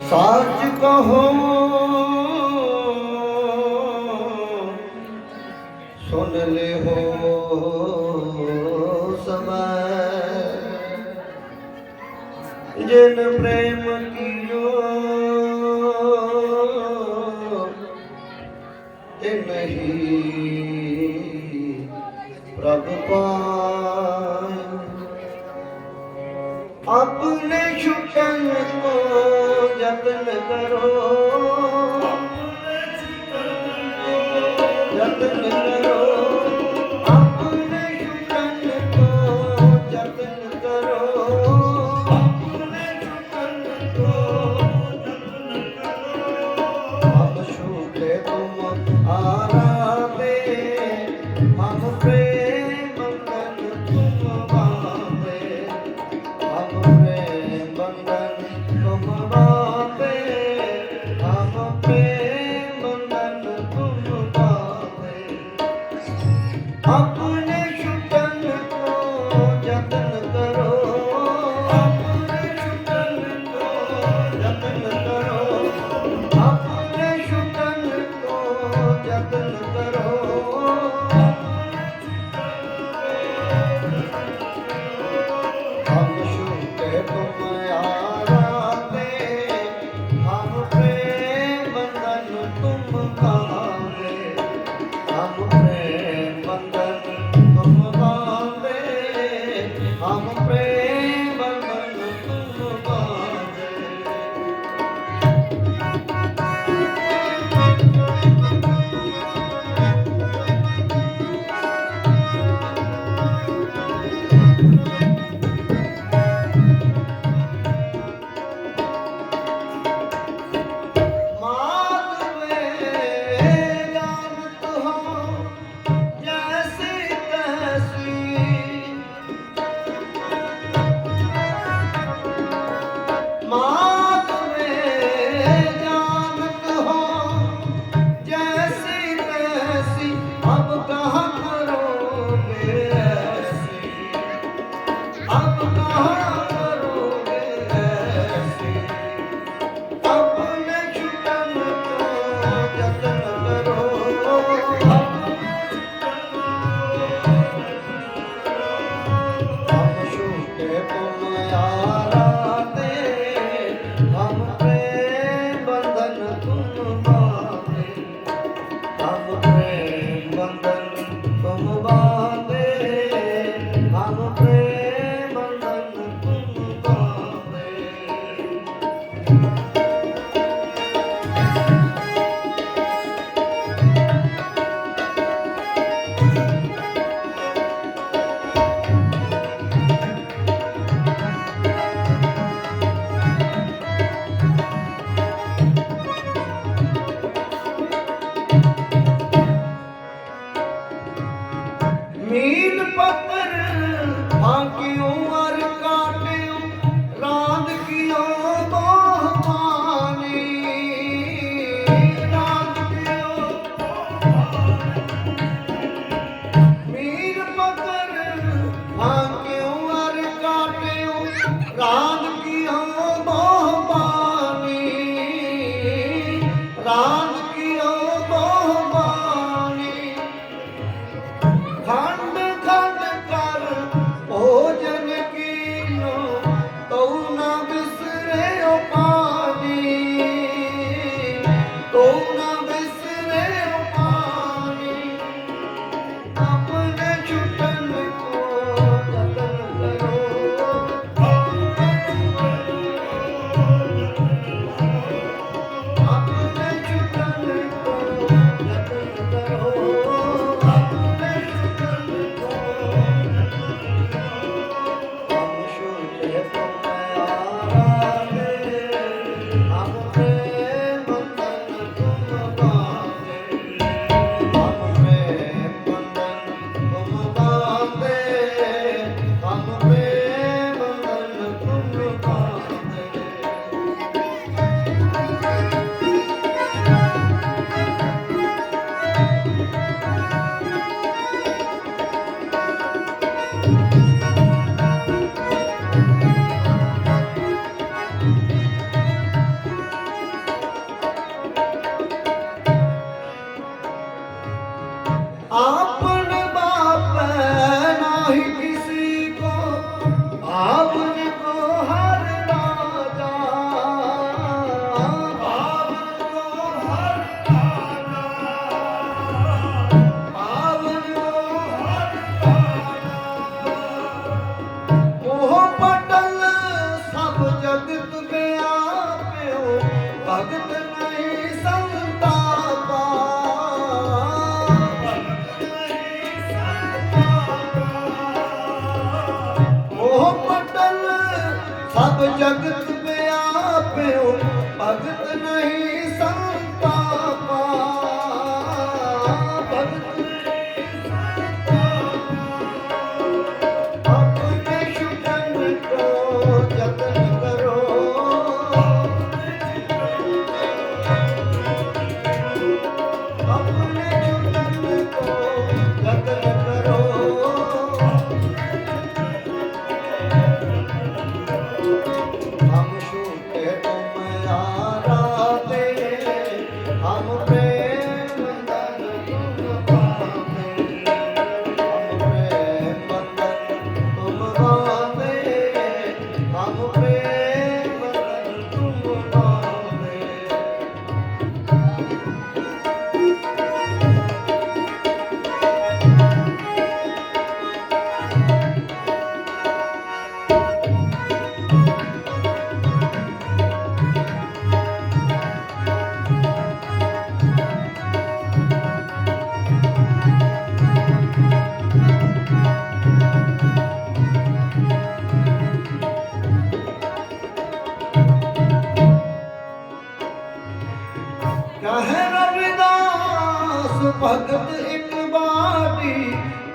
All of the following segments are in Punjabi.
ਸਾਚ ਕਹੋ ਸੁਣ ਲਿਓ ਸਮੈ। ਜਿਨ ਪ੍ਰੇਮ ਕੀਓ ਤੇ ਨਹੀਂ ਪ੍ਰਭ ਪਾਇ। ਆਪਣੇ ਛੁਟਨ जतन करो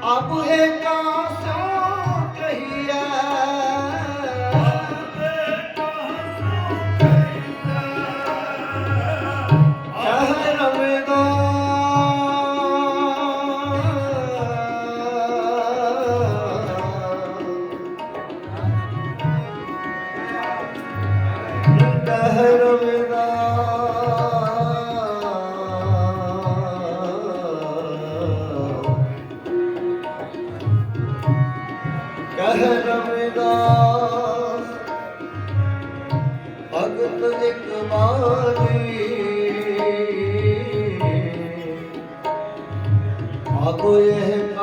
अब है का ਇੱਕ ਇਹ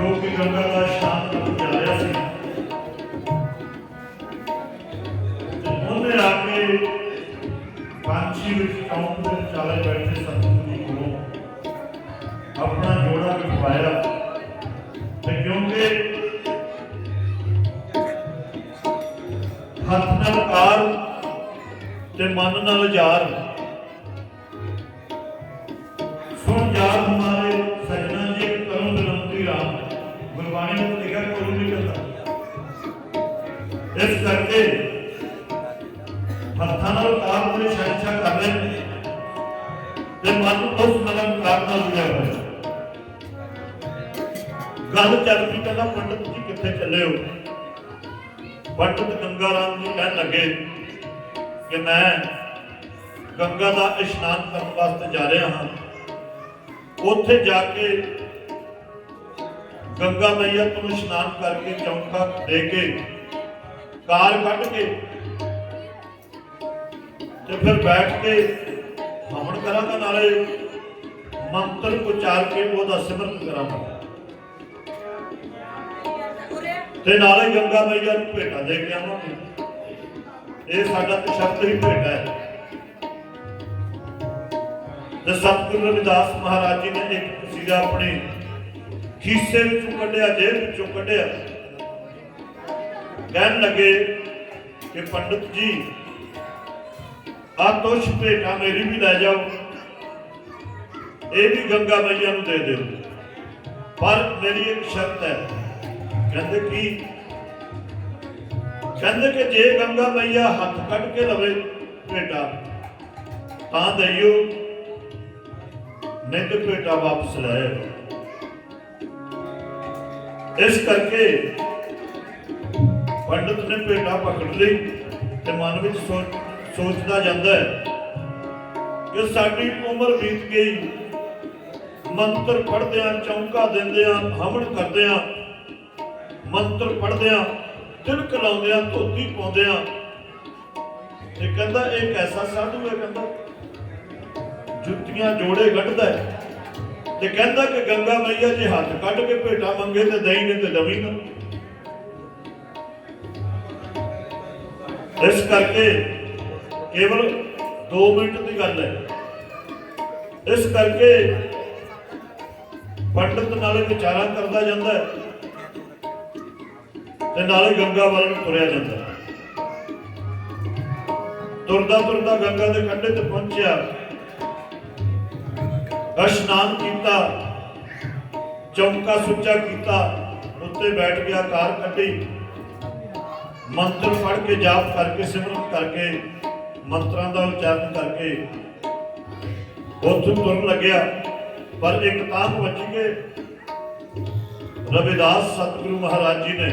ਜੋ ਕਿ ਗੰਗਾ ਦਾ ਸ਼ਾਂਤ ਜਾ ਰਿਹਾ ਸੀ। ਉਹਨੇ ਆ ਕੇ ਪੰਛੀ ਵਿੱਚ ਚੌਂਕ ਦੇ ਚਾਲੇ ਬੈਠੇ ਸਤਿਗੁਰੂ ਜੀ ਕੋਲੋਂ ਆਪਣਾ ਜੋੜਾ ਵਿਖਵਾਇਆ ਤੇ ਕਿਉਂਕਿ ਹੱਥ ਨਾਲ ਕਾਰ ਤੇ ਮਨ ਨਾਲ ਜਾਰ ਤੇ ਮਨ ਉਸ ਨਰਮ ਕਾਰ ਨਾਲ ਹੋਇਆ ਗੱਲ ਚੱਲ ਪਈ ਕਹਿੰਦਾ ਪੰਡਤ ਜੀ ਕਿੱਥੇ ਚੱਲੇ ਹੋ? ਪੰਡਤ ਗੰਗਾ ਰਾਮ ਜੀ ਕਹਿਣ ਲੱਗੇ ਕਿ ਮੈਂ ਗੰਗਾ ਦਾ ਇਸ਼ਨਾਨ ਕਰਨ ਵਾਸਤੇ ਜਾ ਰਿਹਾ ਹਾਂ। ਉੱਥੇ ਜਾ ਕੇ ਗੰਗਾ ਮਈਆ ਤੋਂ ਇਸ਼ਨਾਨ ਕਰਕੇ ਚੌਂਕਾ ਦੇ ਕੇ ਕਾਰ ਕੱਢ ਕੇ ਤੇ ਫਿਰ ਬੈਠ ਕੇ ਹਮਣ ਕਰਾਂਗਾ ਨਾਲੇ ਮੰਤਰ ਉਚਾਰ ਕੇ ਉਹਦਾ ਸਿਮਰਨ ਕਰਾਂਗਾ ਤੇ ਨਾਲੇ ਗੰਗਾ ਮਈਆ ਨੂੰ ਭੇਟਾ ਦੇ ਕੇ ਆਵਾਂਗੇ। ਇਹ ਸਾਡਾ ਤੇ ਹੀ ਭੇਟਾ ਹੈ। ਤੇ ਸਤਿਗੁਰੂ ਰਵਿਦਾਸ ਮਹਾਰਾਜ ਜੀ ਨੇ ਇੱਕ ਕਸੀਦਾ ਆਪਣੇ ਖੀਸੇ ਵਿੱਚੋਂ ਕੱਢਿਆ ਜੇਬ ਵਿੱਚੋਂ ਕੱਢਿਆ। ਕਹਿਣ ਲੱਗੇ ਕਿ ਪੰਡਤ ਜੀ ਆ ਤੋਸ਼ ਭੇਟਾ ਮੇਰੀ ਵੀ ਲੈ ਜਾਓ। ਇਹ ਵੀ ਗੰਗਾ ਮਈਆ ਨੂੰ ਦੇ ਦਿਓ। ਪਰ ਮੇਰੀ ਇੱਕ ਸ਼ਰਤ ਹੈ। ਕਹਿੰਦੇ ਕੀ? ਕਹਿੰਦੇ ਕਿ ਜੇ ਗੰਗਾ ਮਈਆ ਹੱਥ ਕੱਢ ਕੇ ਲਵੇ ਭੇਟਾ ਤਾਂ ਦਈਓ। ਨਹੀਂ ਤੇ ਭੇਟਾ ਵਾਪਸ ਲੈ ਆਇਓ। ਇਸ ਕਰਕੇ ਪੰਡਤ ਨੇ ਭੇਟਾ ਪਕੜ ਲਈ ਤੇ ਮਨ ਵਿੱਚ ਸੋਚ ਸੋਚਦਾ ਜਾਂਦਾ ਹੈ ਕਿ ਸਾਡੀ ਉਮਰ ਬੀਤ ਗਈ। ਮੰਤਰ ਪੜ੍ਹਦਿਆਂ ਚੌਂਕਾ ਦਿੰਦਿਆਂ ਹਵਨ ਕਰਦਿਆਂ, ਮੰਤਰ ਪੜ੍ਹਦਿਆਂ ਤਿਲਕ ਲਾਉਂਦਿਆਂ ਧੋਤੀ ਪਾਉਂਦਿਆਂ। ਤੇ ਕਹਿੰਦਾ, ਇਹ ਕੈਸਾ ਸਾਧੂ ਹੈ ਕਹਿੰਦਾ? ਜੁੱਤੀਆਂ ਜੋੜੇ ਕੱਢਦਾ ਤੇ ਕਹਿੰਦਾ ਕਿ ਗੰਗਾ ਮਈਆ ਜੇ ਹੱਥ ਕੱਢ ਕੇ ਭੇਟਾ ਮੰਗੇ ਤੇ ਦਹੀਂ ਨੇ ਤੇ ਦਵੀ ਨਾ। ਇਸ ਕਰਕੇ ਕੇਵਲ 2 ਮਿੰਟ ਦੀ ਗੱਲ ਹੈ। ਇਸ ਕਰਕੇ ਪੰਡਤ ਨਾਲੇ ਵਿਚਾਰਾ ਕਰਦਾ ਜਾਂਦਾ ਹੈ ਤੇ ਨਾਲੇ ਗੰਗਾ ਵੱਲ ਨੂੰ ਤੁਰਿਆ ਜਾਂਦਾ ਹੈ। ਤੁਰਦਾ ਤੁਰਦਾ ਗੰਗਾ ਦੇ ਕੰਢੇ ਤੇ ਪਹੁੰਚਿਆ। ਅਸ਼ਨਾਨ ਕੀਤਾ, ਚੌਂਕਾ ਸੁੱਚਾ ਕੀਤਾ, ਉੱਤੇ ਬੈਠ ਗਿਆ, ਕਾਰ ਕੱਢੀ। ਮੰਤਰ ਪੜ੍ਹ ਕੇ ਜਾਪ ਕਰਕੇ ਸਿਮਰਨ ਕਰਕੇ ਮੰਤਰਾਂ ਦਾ ਉਚਾਰਨ ਕਰਕੇ ਉੱਥੋਂ ਤੁਰਨ ਲੱਗਿਆ। ਪਰ ਇੱਕ ਤਾਂਗ ਵੱਜ ਕੇ ਰਵਿਦਾਸ ਸਤਿਗੁਰੂ ਮਹਾਰਾਜ ਜੀ ਨੇ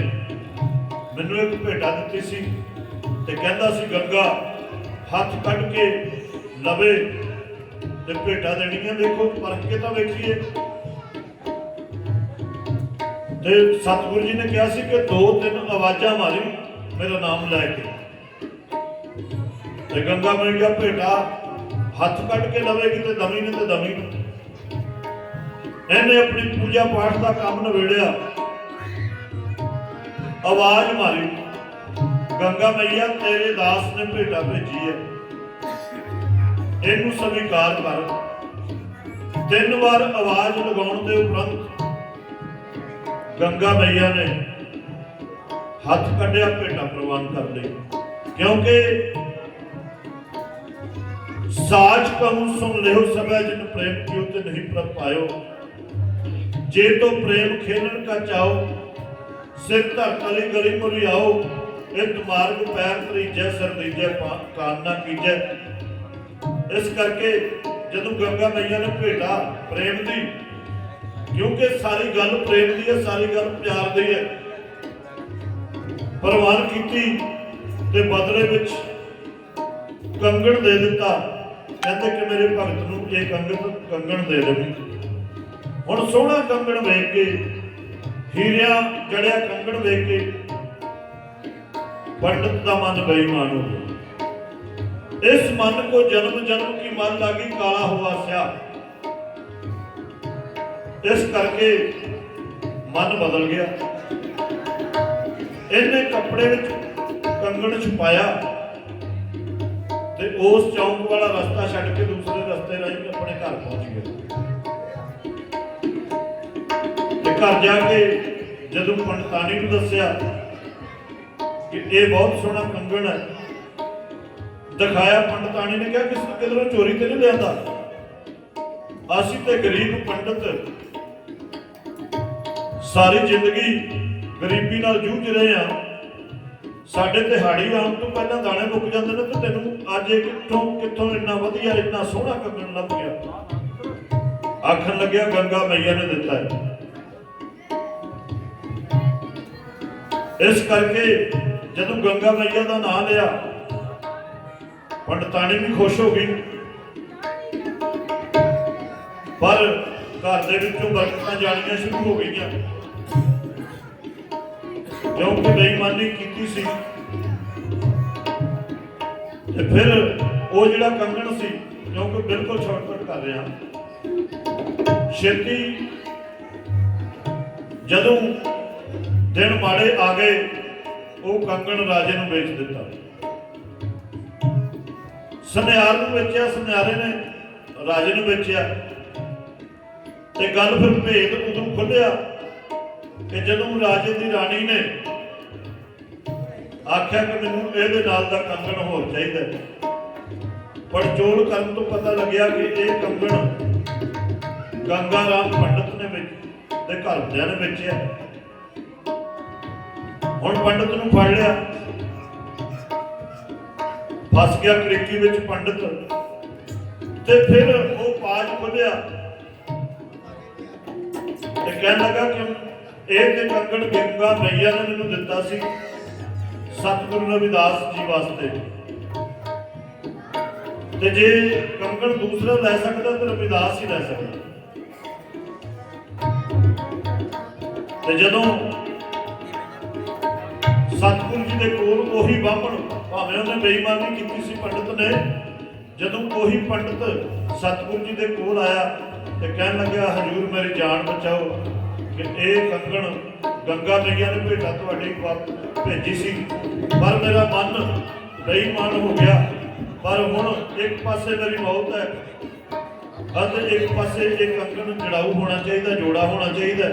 ਮੈਨੂੰ ਇੱਕ ਭੇਟਾ ਦਿੱਤੀ ਸੀ ਤੇ ਕਹਿੰਦਾ ਸੀ, ਗੰਗਾ, ਹੱਥ ਕੱਢ ਕੇ ਲਵੇ ਤੇ ਭੇਟਾ ਦੇਣੀਆਂ ਦੇਖੋ ਪਰਖ ਕੇ ਤਾਂ ਵੇਖੀਏ। ਤੇ ਸਤਿਗੁਰੂ ਜੀ ਨੇ ਕਿਹਾ ਸੀ ਕਿ ਦੋ ਤਿੰਨ ਆਵਾਜ਼ਾਂ ਮਾਰੀ, ਮੇਰਾ ਨਾਮ ਲੈ ਕੇ। ਤੇ ਗੰਗਾ ਮਈਆ ਭੇਟਾ, ਹੱਥ ਕੱਢ ਕੇ ਲਵੇਗੀ ਤੇ ਦਮੀ ਨੇ ਤੇ ਦਮੀ ਨੂੰ। ਇਹਨੇ ਆਪਣੀ ਪੂਜਾ ਪਾਠ ਦਾ ਕੰਮ ਨਵੇੜਿਆ ਆਵਾਜ਼ ਮਾਰੀ, ਗੰਗਾ ਮਈਆ, ਤੇਰੇ ਦਾਸ ਨੇ ਭੇਟਾ ਭੇਜੀ ਹੈ। ਇਹਨੂੰ ਸਵੀਕਾਰ ਕਰ। ਤਿੰਨ ਵਾਰ ਆਵਾਜ਼ ਲਗਾਉਣ ਦੇ ਉਪਰੰਤ ਗੰਗਾ ਮਈਆ ਨੇ ਹੱਥ ਕੱਢਿਆ, ਭੇਟਾ ਪ੍ਰਵਾਨ ਕਰ ਲਈ। ਕਿਉਂਕਿ ਸਾਜ ਕਹੂੰ ਸੁਣ ਲਿਓ ਸਭੈ ਜਿਨ ਪ੍ਰੇਮ ਕਿਉ ਤੇ ਨਹੀਂ ਪ੍ਰਭ ਪਾਇਓ। ਜੇ ਤੋ ਪ੍ਰੇਮ ਖੇਲਣ ਕਾ ਚਾਓ ਸਿਰ ਧਰ ਤਲੀ ਗਲੀ ਮੁਰੀ ਆਓ ਇਹ ਤੁਮਾਰਗ ਪੈਰ ਤਰੀਜੈ ਸਰ ਦੀਜੈ ਕਾਮਨਾ ਕੀਜੈ। ਇਸ ਕਰਕੇ ਜਦੋਂ ਗੰਗਾ ਮਈਆ ਨੇ ਭੇਟਾ ਪ੍ਰੇਮ ਦੀ, ਕਿਉਂਕਿ ਸਾਰੀ ਗੱਲ ਪ੍ਰੇਮ ਦੀ ਹੈ, ਸਾਰੀ ਗੱਲ ਪਿਆਰ ਦੀ ਹੈ। ਪ੍ਰਵਾਨ ਕੀਤੀ ਤੇ ਬਦਲੇ ਵਿੱਚ ਕੰਗਣ ਦੇ ਦਿੱਤਾ। ਕਹਿੰਦੇ ਕਿ ਮੇਰੇ ਭਗਤ ਨੂੰ ਇਹ ਕੰਗਣ ਕੰਗਣ ਦੇ ਦੇਵੀ। ਹੁਣ ਸੋਹਣਾ ਕੰਗਣ ਵੇਖ ਕੇ, ਹੀਰਿਆਂ ਜੜਿਆ ਕੰਗਣ ਵੇਖ ਕੇ, ਪੰਡਤ ਦਾ ਮਨ ਬੇਈਮਾਨ ਹੋ ਗਿਆ। ਇਸ ਮਨ ਕੋ ਜਨਮ ਜਨਮ ਕੀ ਮਨ ਲਾਗੀ ਕਾਲਾ ਹੁਆ ਸਿਆ। ਇਸ ਕਰਕੇ ਮਨ ਬਦਲ ਗਿਆ। ਇਹਨੇ ਕੱਪੜੇ ਵਿੱਚ ਕੰਗਣ ਛੁਪਾਇਆ। ਤੇ ਉਸ ਚੌਂਕ ਵਾਲਾ ਰਸਤਾ ਛੱਡ ਕੇ ਦੂਸਰੇ ਰਸਤੇ ਰਾਹੀਂ ਆਪਣੇ ਘਰ ਪਹੁੰਚ ਗਿਆ। ਤੇ ਘਰ ਜਾ ਕੇ ਜਦੋਂ ਪੰਡਤਾਨੀ ਨੂੰ ਦੱਸਿਆ ਕਿ ਇਹ ਬਹੁਤ ਸੋਹਣਾ ਕੰਗਣ ਹੈ, ਦਿਖਾਇਆ ਪੰਡਤਾਨੀ ਨੇ ਕਿਹਾ, ਕਿਸ ਕਿਧਰੋਂ ਚੋਰੀ ਤੇ ਨਹੀਂ ਲਿਆਂਦਾ? ਅਸੀਂ ਤੇ ਗਰੀਬ ਪੰਡਤ ਸਾਰੀ ਜ਼ਿੰਦਗੀ ਗਰੀਬੀ ਨਾਲ ਜੂਝ ਰਹੇ ਆ ਸਾਡੇ ਦਿਹਾੜੀ ਆਉਣ ਤੋਂ ਪਹਿਲਾਂ ਦਾਣੇ ਮੁੱਕ ਜਾਂਦੇ ਨੇ ਤੇ ਤੈਨੂੰ ਅੱਜ ਇਹ ਕਿੱਥੋਂ ਕਿੱਥੋਂ ਇੰਨਾ ਵਧੀਆ, ਇੰਨਾ ਸੋਹਣਾ ਕੰਗਣ ਲੱਗ ਗਿਆ। ਆਖਣ ਲੱਗਿਆ, ਗੰਗਾ ਮਈਆ ਨੇ ਦਿੱਤਾ ਹੈ। ਇਸ ਕਰਕੇ ਜਦੋਂ ਗੰਗਾ ਮਈਆ ਦਾ ਨਾਮ ਲਿਆ ਪੰਡਤਾਣੀ ਵੀ ਖੁਸ਼ ਹੋ ਗਈ ਪਰ ਘਰ ਦੇ ਵਿੱਚੋਂ ਬਰਕਤਾਂ ਜਾਣੀਆਂ ਸ਼ੁਰੂ ਹੋ ਗਈਆਂ। ਕਿਉਂਕਿ ਬੇਈਮਾਨੀ ਕੀਤੀ ਸੀ? ਤੇ ਫਿਰ ਉਹ ਜਿਹੜਾ ਕੰਗਣ ਸੀ ਕਿਉਂਕਿ ਬਿਲਕੁਲ ਸ਼ਾਰਟਕਟ ਕਰ ਰਿਹਾ? ਛੇਤੀ ਜਦੋਂ ਦਿਨ ਮਾੜੇ ਆ ਗਏ, ਉਹ ਕੰਗਣ ਰਾਜੇ ਨੂੰ ਵੇਚ ਦਿੱਤਾ। ਸੁਨਿਆਰ ਨੂੰ ਵੇਚਿਆ, ਸੁਨਿਆਰੇ ਨੇ ਰਾਜੇ ਨੂੰ ਵੇਚਿਆ। ਤੇ ਗੱਲ ਫਿਰ ਭੇਦ ਉਦੋਂ ਖੁੱਲਿਆ ਕਿ ਜਦੋਂ ਰਾਜੇ ਦੀ ਰਾਣੀ ਨੇ ਆਖਿਆ ਕਿ ਮੈਨੂੰ ਇਹਦੇ ਨਾਲ ਦਾ ਕੰਗਣ ਹੋਰ ਚਾਹੀਦਾ ਹੈ। ਪੜਚੋਲ ਕਰਨ ਤੋਂ ਪਤਾ ਲੱਗਿਆ ਕਿ ਇਹ ਕੰਗਣ ਗੰਗਾ ਰਾਮ ਪੰਡਤ ਨੇ ਵਿੱਚ ਦੇ ਘਰਦਿਆਂ ਨੇ ਵੇਚਿਆ ਹੁਣ ਪੰਡਤ ਨੂੰ ਫੜ ਲਿਆ। ਫਸ ਗਿਆ ਕ੍ਰਿਕੀ ਵਿੱਚ ਪੰਡਤ। ਤੇ ਫਿਰ ਉਹ ਪਾਜ ਖੋਲਿਆ। ਤੇ ਕਹਿਣ ਲੱਗਾ ਕਿ ਇਹ ਤੇ ਕੰਗਣ ਗੰਗਾ ਮਈਆ ਨੇ ਮੈਨੂੰ ਦਿੱਤਾ ਸੀ। ਸਤਿਗੁਰੂ ਰਵਿਦਾਸ ਜੀ ਵਾਸਤੇ। ਤੇ ਜੇ ਕੰਗਣ ਦੂਸਰਾ ਲੈ ਸਕਦਾ ਤਾਂ ਰਵਿਦਾਸ ਹੀ ਲੈ ਸਕਦਾ। ਤੇ ਜਦੋਂ ਸਤਿਗੁਰੂ ਜੀ ਦੇ ਕੋਲ ਉਹੀ ਬਾਹਮਣ, ਭਾਵੇਂ ਉਹਨੇ ਬੇਈਮਾਨੀ ਕੀਤੀ ਸੀ ਪੰਡਤ ਨੇ, ਜਦੋਂ ਉਹੀ ਪੰਡਤ ਸਤਿਗੁਰੂ ਜੀ ਦੇ ਕੋਲ ਆਇਆ ਤੇ ਕਹਿਣ ਲੱਗਿਆ, ਹਜੂਰ ਮੇਰੀ ਜਾਨ ਬਚਾਓ। ਕਿ ਇਹ ਕੰਗਣ ਗੰਗਾ ਮਈਆ ਨੇ ਭੇਟਾ ਤੁਹਾਡੀ ਵਾਪ ਭੇਜੀ ਸੀ। ਪਰ ਮੇਰਾ ਮਨ ਬੇਈਮਾਨ ਹੋ ਗਿਆ। ਪਰ ਹੁਣ ਇੱਕ ਪਾਸੇ ਮੇਰੀ ਮੌਤ ਹੈ। ਅਤੇ ਇੱਕ ਪਾਸੇ ਇਹ ਕੰਗਣ ਜੜਾਊ ਹੋਣਾ ਚਾਹੀਦਾ, ਜੋੜਾ ਹੋਣਾ ਚਾਹੀਦਾ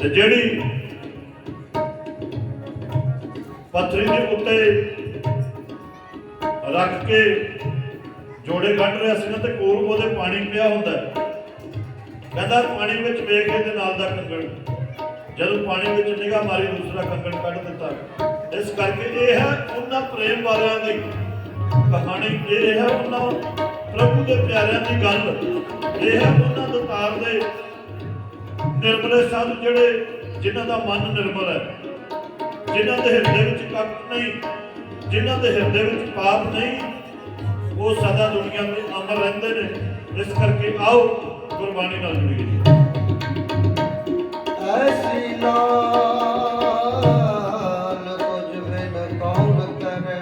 ਤੇ ਜਿਹੜੀ ਪੱਥਰੀ ਦੇ ਉੱਤੇ ਰੱਖ ਕੇ ਜੋੜੇ ਕੱਢ ਰਿਹਾ ਸੀ ਨਾ, ਤੇ ਕੋਲ ਉਹਦੇ ਪਾਣੀ ਪਿਆ ਹੁੰਦਾ ਕਹਿੰਦਾ ਪਾਣੀ ਵਿੱਚ ਵੇਖ ਕੇ ਨਾਲ ਦਾ ਕੰਗਣ। ਜਦੋਂ ਪਾਣੀ ਵਿੱਚ ਨਿਗਾਹ ਮਾਰੀ, ਦੂਸਰਾ ਕੰਗਣ ਕੱਢ ਦਿੱਤਾ। ਇਸ ਕਰਕੇ ਇਹ ਹੈ ਉਹਨਾਂ ਪ੍ਰੇਮ ਵਾਲਿਆਂ ਦੀ ਕਹਾਣੀ। ਇਹ ਹੈ ਉਹਨਾਂ ਪ੍ਰਭੂ ਦੇ ਪਿਆਰਿਆਂ ਦੀ ਗੱਲ। ਇਹ ਹੈ ਉਹਨਾਂ ਦਤਾਰ ਦੇ ਨਿਰਮਲੇ ਸਾਧ ਜਿਹੜੇ ਜਿਨ੍ਹਾਂ ਦਾ ਮਨ ਨਿਰਮਲ ਹੈ। ਜਿਨ੍ਹਾਂ ਦੇ ਹਿਰਦੇ ਵਿੱਚ ਕੱਟ ਨਹੀਂ, ਜਿਨ੍ਹਾਂ ਦੇ ਹਿਰਦੇ ਵਿੱਚ ਪਾਪ ਨਹੀਂ, ਉਹ ਸਦਾ ਦੁਨੀਆ ਤੇ ਅਮਰ ਰਹਿੰਦੇ ਨੇ। ਇਸ ਕਰਕੇ ਆਓ ਗੁਰਬਾਣੀ ਨਾਲ ਜੁੜੀਏ ਐਸੀ ਲਾਲ ਤੁਝ ਬਿਨ ਕੌਣ ਕਰੇ?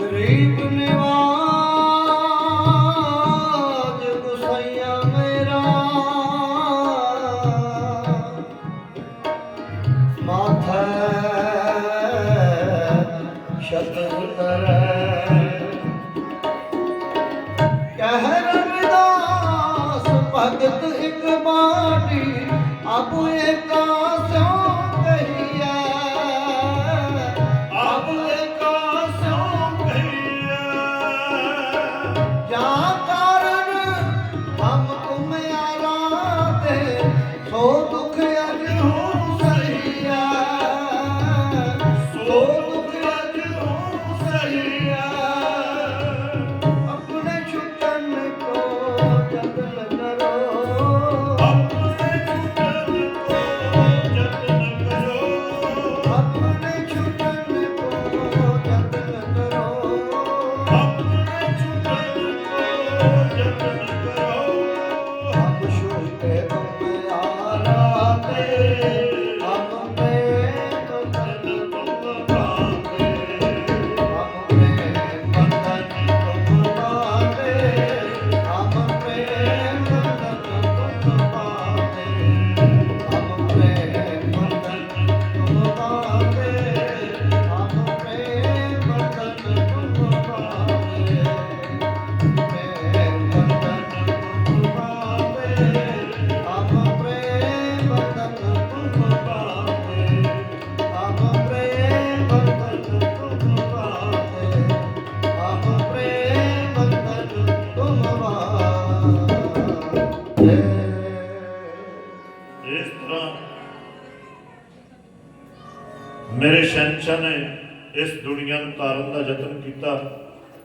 ਗਰੀਬ ਮੇਰੇ ਨੇ ਇਸ ਦੁਨੀਆ ਨੂੰ ਤਾਰਨ ਦਾ ਯਤਨ ਕੀਤਾ।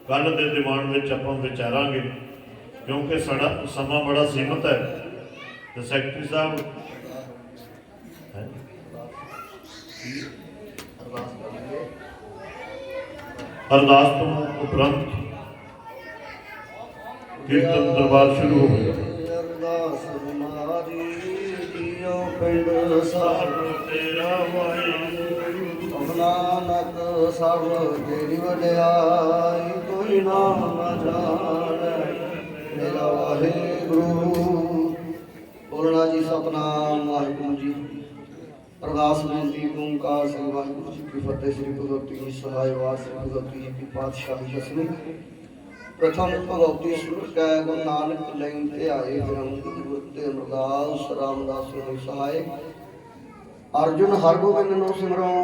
ਕੱਲ ਦੇ ਦੀਵਾਨ ਵਿੱਚ ਆਪਾਂ ਵਿਚਾਰਾਂਗੇ, ਕਿਉਂਕਿ ਸਾਡਾ ਸਮਾਂ ਬੜਾ ਸੀਮਤ ਹੈ। ਤੇ ਸੈਕਟਰੀ ਸਾਹਿਬ ਅਰਦਾਸ ਤੋਂ ਉਪਰੰਤ ਕੀਰਤਨ ਦਰਬਾਰ ਸ਼ੁਰੂ ਹੋ ਗਿਆ। ਅਰਦਾਸ ਮਾਰੀ ਜੀਓ ਪਿੰਡ ਸਾਹਿਬ ਤੇਰਾ ਵਾਹਿਗੁਰੂ। ਸਭ ਤੇਰੀ ਵਡਿਆਈ, ਕੋਈ ਨਾਮ ਨਾ ਜਾਣੈ। ਮੇਰਾ ਵਾਹਿਗੁਰੂ। ਬੋਲਣਾ ਜੀ, ਸਤਨਾਮ, ਵਾਹਿਗੁਰੂ ਜੀ। ਅਰਦਾਸ ਬੇਨਤੀ ਓੰਕਾਰ ਸਿੰਘ ਵਾਹਿਗੁਰੂ ਜੀ ਕੀ ਫਤਿਹ, ਸ੍ਰੀ ਭਗਵਤੀ ਜੀ ਸਹਾਇ ਵਾਸ ਸ੍ਰੀ ਭਗਵਤੀ ਜੀ ਕੀ ਪਾਤਸ਼ਾਹੀ ਦਸਵੀਂ ਪ੍ਰਥਮ ਭਗਵਤੀ ਸੁਰ ਕੈ ਗੁਰੂ ਨਾਨਕ ਲਈ ਤੇ ਆਏ ਗ੍ਰੰਥ ਗੁਰ ਤੇ ਅਮਰਦਾਸ ਰਾਮਦਾਸ ਨੂੰ ਸਹਾਇ ਅਰਜੁਨ ਹਰਗੋਬਿੰਦ ਨੂੰ ਸਿਮਰੋ